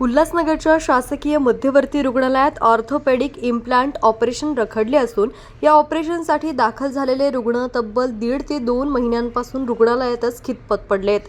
उल्हासनगरच्या शासकीय मध्यवर्ती रुग्णालयात ऑर्थोपेडिक इम्प्लांट ऑपरेशन रखडले असून या ऑपरेशनसाठी दाखल झालेले रुग्ण तब्बल दीड ते दोन महिन्यांपासून रुग्णालयातच खितपत पडलेत.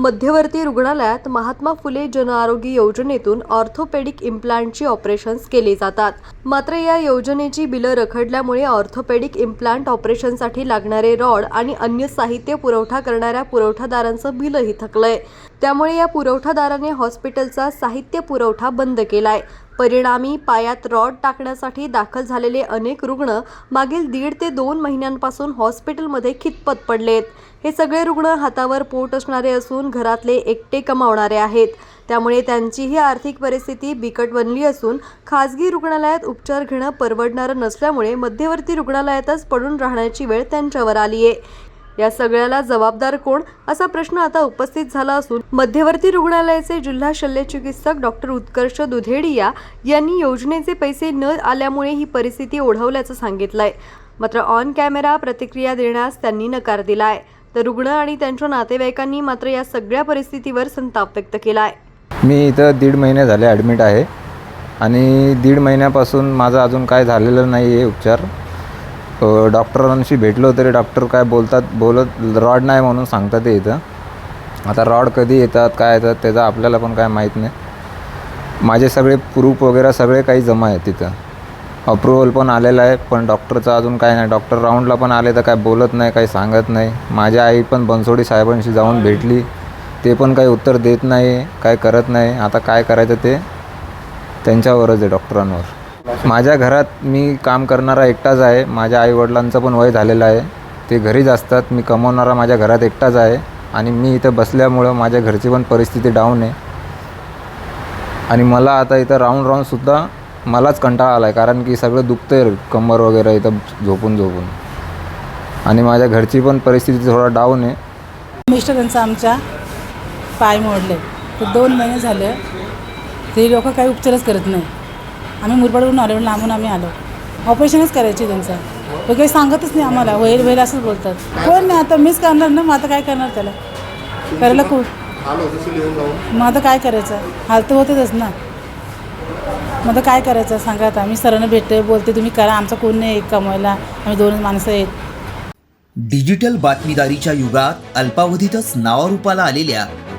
मध्यवर्ती रुग्णालयात महात्मा फुले जनआरोग्य योजनेतून ऑर्थोपेडिक इम्प्लांटची ऑपरेशन्स केली जातात. मात्र या योजनेची बिलं रखडल्यामुळे ऑर्थोपेडिक इम्प्लांट ऑपरेशनसाठी लागणारे रॉड आणि अन्य साहित्य पुरवठा करणाऱ्या पुरवठादारांचं बिलही थकलंय. त्यामुळे या पुरवठादाराने हॉस्पिटलचा साहित्य पुरवठा बंद केलाय. परिणामी पायात रॉड टाकण्यासाठी दाखल झालेले अनेक रुग्ण मागील दीड ते दोन महिन्यांपासून हॉस्पिटलमध्ये खितपत पडलेत. हे सगळे रुग्ण हातावर पोट असणारे असून घरातले एकटे कमावणारे आहेत. त्यामुळे त्यांचीही आर्थिक परिस्थिती बिकट बनली असून खासगी रुग्णालयात उपचार घेणं परवडणारं नसल्यामुळे मध्यवर्ती रुग्णालयातच पडून राहण्याची वेळ त्यांच्यावर आली आहे या सगळ्याला जबाबदार कोण असा प्रश्न आता उपस्थित झाला असून मध्यवर्ती रुग्णालयाचे जिल्हा शल्यचिकित्सक डॉक्टर उत्कर्ष दुधेडिया यांनी योजनेचे पैसे न आल्यामुळे ही परिस्थिती ओढवल्याचं सांगितलंय. मात्र ऑन कॅमेरा प्रतिक्रिया देण्यास त्यांनी नकार दिलाय. तर रुग्ण आणि त्यांच्या नातेवाईकांनी मात्र या सगळ्या परिस्थितीवर संताप व्यक्त केलाय. मी इथं दीड महिने झाले ॲडमिट आहे आणि दीड महिन्यापासून माझं अजून काय झालेलं नाही आहे उपचार. डॉक्टरांशी भेटलो तरी डॉक्टर काय बोलतात बोलत रॉड नाही म्हणून सांगतात ते इथं. आता रॉड कधी येतात काय येतात त्याचा आपल्याला पण काय माहीत नाही. माझे सगळे प्रूफ वगैरे सगळे काही जमा आहे तिथं. अप्रुव्हल पण आलेलं आहे पण डॉक्टरचं अजून काय नाही. डॉक्टर राऊंडला पण आले तर काय बोलत नाही काही सांगत नाही. माझी आई पण बनसोडी साहेबांशी जाऊन भेटली. ते पण काही उत्तर देत नाही काय करत नाही. आता काय करायचं ते? त्यांच्यावरच आहे डॉक्टरांवर. माझ्या घरात मी काम करणारा एकटाच आहे. माझ्या आईवडिलांचं पण वय झालेलं आहे. ते घरीच असतात. मी कमवणारा माझ्या घरात एकटाच आहे. आणि मी इथं बसल्यामुळं माझ्या घरची पण परिस्थिती डाऊन आहे. आणि मला आता इथं राहून राहूनसुद्धा मलाच कंटाळा आला आहे कारण की सगळं दुखतं आहे कंबर वगैरे इथं झोपून झोपून. आणि माझ्या घरची पण परिस्थिती थोडा डाऊन आहे. मिस्टरांचा आमच्या पाय मोडले. तर दोन महिने झाले. ते लोक काही उपचारच करत नाही. आम्ही मुरबाडवरून आलो लांबून आम्ही आलो. ऑपरेशनच करायचे त्यांचं. ते काही सांगतच नाही आम्हाला. होईल होईल असंच बोलतात. कोण नाही आता मीच करणार ना? मग आता काय करणार त्याला? करायला खूप मग आता काय करायचं? हाल तर होतेच ना. मग आता काय करायचं? सांगा आता. मी सरांना भेटते बोलते तुम्ही करा. आमचा कोण नाही कमवायला. आम्ही दोन माणसं आहेत. डिजिटल बातमीदारीच्या युगात अल्पावधीतच नावारूपाला आलेल्या